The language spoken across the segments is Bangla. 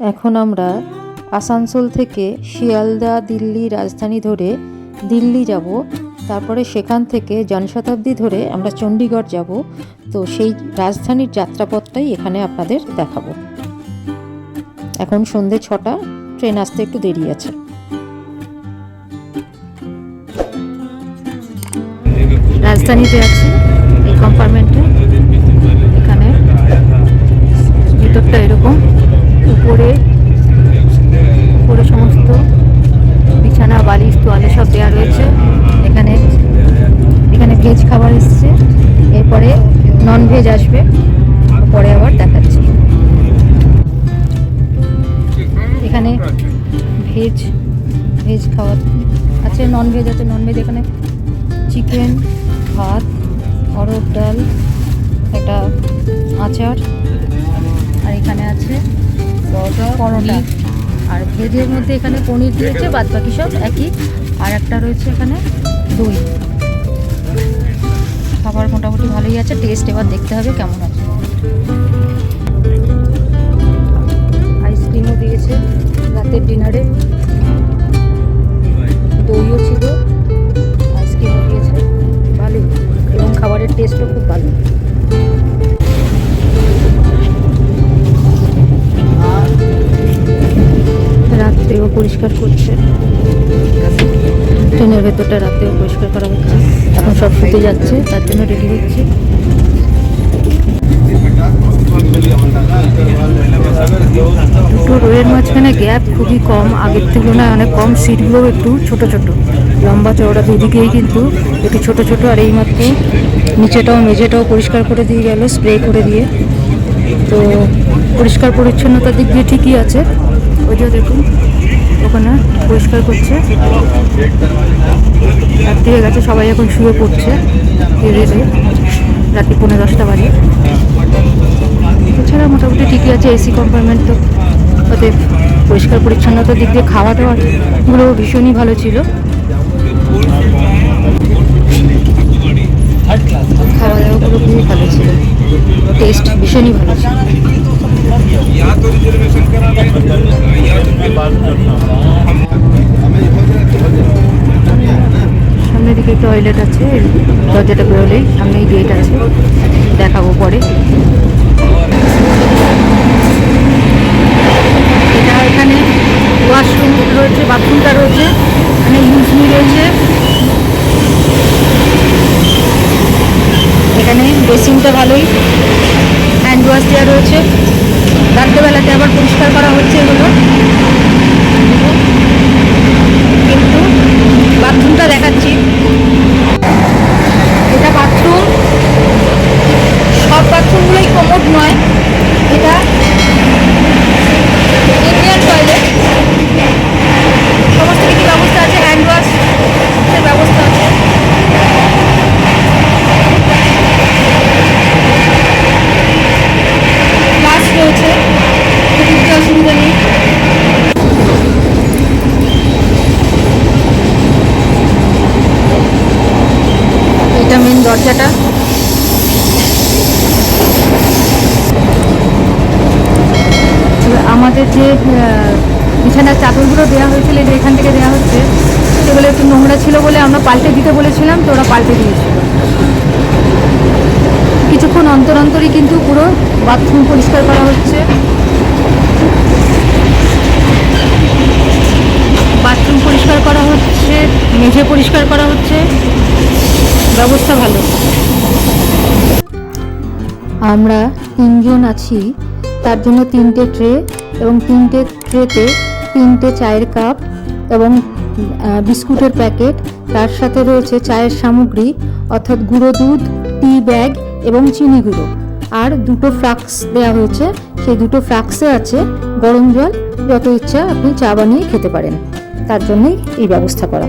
এখন আমরা আসানসোল থেকে শিয়ালদা, দিল্লি, রাজধানী ধরে দিল্লি যাব। তারপরে সেখান থেকে জনশতাব্দী ধরে আমরা চণ্ডীগড় যাব। তো সেই রাজধানীর যাত্রাপথটাই এখানে আপনাদের দেখাবো। এখন সন্ধে ছটা, ট্রেন আসতে একটু দেরি আছে। রাজধানীতে আছি, এই কম্পার্টমেন্টে এখানে ভিতরটা এরকম। উপরে উপরে সমস্ত বিছানা, বালিশ, তোয়ালে সব দেওয়া রয়েছে। এখানে এখানে ভেজ খাবার এসছে। এরপরে নন ভেজ আসবে। পরে আবার দেখাচ্ছি। এখানে ভেজ ভেজ খাবার আছে নন ভেজ আছে নন ভেজ এখানে চিকেন ভাত অরড় ডাল, একটা আচার, আর এখানে আছে পরোটা আর ভেজের মধ্যে এখানে পনির দিয়েছে বাদ বাকি সব একই। আর একটা রয়েছে এখানে দই। খাবার মোটামুটি ভালোই আছে টেস্ট এবার দেখতে হবে কেমন আছে। আইসক্রিমও দিয়েছে রাতের ডিনারে। দইও ছিল আইসক্রিমও দিয়েছে। ভালোই। এবং খাবারের টেস্টও খুব ভালো। পরিষ্কার করছে। ট্রেনের ভেতরটা রাত্রেও পরিষ্কার করা হচ্ছে। এখন সব শুতে যাচ্ছে, তার জন্য রেডি হচ্ছে। দুটো রোয়ের মাঝখানে গ্যাপ খুবই কম, আগের তুলনায় অনেক কম। সিটগুলো একটু ছোট ছোট। লম্বা চওড়া দুদিকেই কিন্তু একটু ছোট ছোট, আর এই মাত্র নিচেটাও, মেঝেটাও পরিষ্কার করে দিয়ে গেল, স্প্রে করে দিয়ে। তো পরিষ্কার পরিচ্ছন্নতার দিক দিয়ে ঠিকই আছে। ওই যে দেখুন। ওখানে পরিষ্কার করছে। রাত থেকে গেছে, সবাই এখন শুয়ে পড়ছে। রেলে রাত্রি পনেরো দশটা বাজে। এছাড়া মোটামুটি ঠিকই আছে, এসি কম্পার্টমেন্ট তো ওদের পরিষ্কার পরিচ্ছন্নতার দিক দিয়ে খাওয়া দাওয়াগুলো ভীষণই ভালো ছিল। খাওয়া দাওয়াগুলো খুবই ভালো ছিল। টেস্ট ভীষণই ভালো ছিল। या तो रिजर्वेशन करा लें या तो फिर সামনের দিকে টয়লেট আছে দরজাটা বেরোলেই সামনেই গেট আছে দেখাবো পরে এটা এখানে ওয়াশরুম রয়েছে বাথরুমটা রয়েছে এখানে ইউজমি রয়েছে এখানে বেসিনটা ভালোই হ্যান্ড ওয়াশ দেওয়া রয়েছে রাত্রেবেলাতে আবার পরিষ্কার করা হচ্ছে এগুলো কিন্তু বাথরুমটা দেখাচ্ছি এটা বাথরুম সব বাথরুমগুলোই কমোড নয় এটা ইন্ডিয়ান টয়লেট সমস্ত কিছু ব্যবস্থা আছে হ্যান্ড ওয়াশ ব্যবস্থা আছে গ্লাস রয়েছে কিছু অসুবিধা নেই এটা মেন দরজাটা। আমাদের যে বিছানার চাদরগুলো দেওয়া হয়েছিল যে এখান থেকে দেওয়া হচ্ছে, সেগুলো একটু নোংরা ছিল বলে আমরা পাল্টে দিতে বলেছিলাম, তো ওরা পাল্টে দিয়েছিল। কিছুক্ষণ অন্তর অন্তরই কিন্তু পুরো বাথরুম পরিষ্কার করা হচ্ছে। বাথরুম পরিষ্কার করা হচ্ছে, মেঝে পরিষ্কার করা হচ্ছে। ব্যবস্থা ভালো। আমরা তিনজন আছি, তার জন্য তিনটে ট্রে এবং তিনটে ট্রেতে তিনটে চায়ের কাপ এবং বিস্কুটের প্যাকেট। তার সাথে রয়েছে চায়ের সামগ্রী, অর্থাৎ গুঁড়ো দুধ, টি ব্যাগ এবং চিনি গুঁড়ো। আর দুটো ফ্লাক্স দেওয়া হয়েছে, সেই দুটো ফ্লাক্সে আছে গরম জল। যত ইচ্ছা আপনি চা বানিয়ে খেতে পারেন। তার জন্যই এই ব্যবস্থা করা।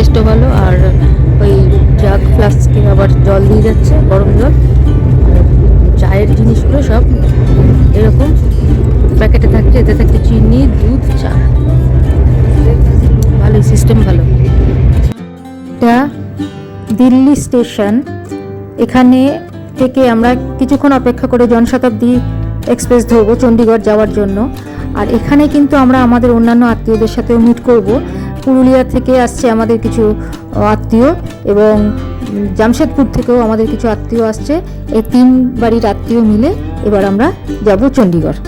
টেস্টও ভালো, আর ওই জাগ ফ্লাস্কে আবার জল দিয়ে যাচ্ছে, গরম জল। চায়ের জিনিসগুলো সব এরকম প্যাকেটে থাকছে, এতে থাকছে চিনি, দুধ, চা। ভালোই সিস্টেম ভালো। এটা দিল্লি স্টেশন। এখানে থেকে আমরা কিছুক্ষণ অপেক্ষা করে জনশতাব্দী এক্সপ্রেস ধরবো, চণ্ডীগড় যাওয়ার জন্য। আর এখানে কিন্তু আমরা আমাদের অন্যান্য আত্মীয়দের সাথেও মিট করব। পুরুলিয়া থেকে আসছে আমাদের কিছু আত্মীয় এবং জামশেদপুর থেকেও আমাদের কিছু আত্মীয় আসছে। এই তিন বাড়ির আত্মীয় মিলে এবার আমরা যাব চণ্ডীগড়।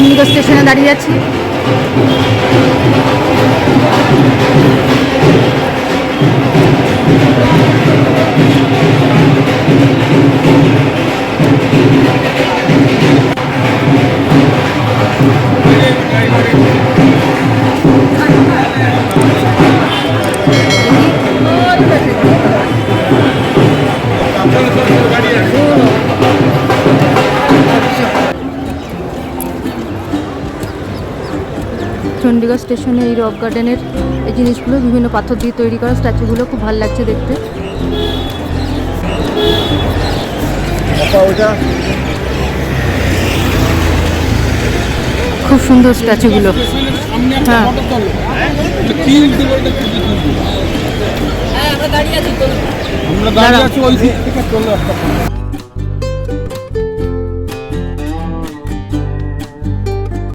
চণ্ডীগড় স্টেশনে দাঁড়িয়ে আছি। চণ্ডীগড় স্টেশনে এই রক গার্ডেনের এই জিনিসগুলো বিভিন্ন পাথর দিয়ে তৈরি করা স্ট্যাচুগুলো খুব ভালো লাগছে দেখতে। খুব সুন্দর স্ট্যাচুগুলো। হ্যাঁ। আমরা দাঁড়িয়ে আছি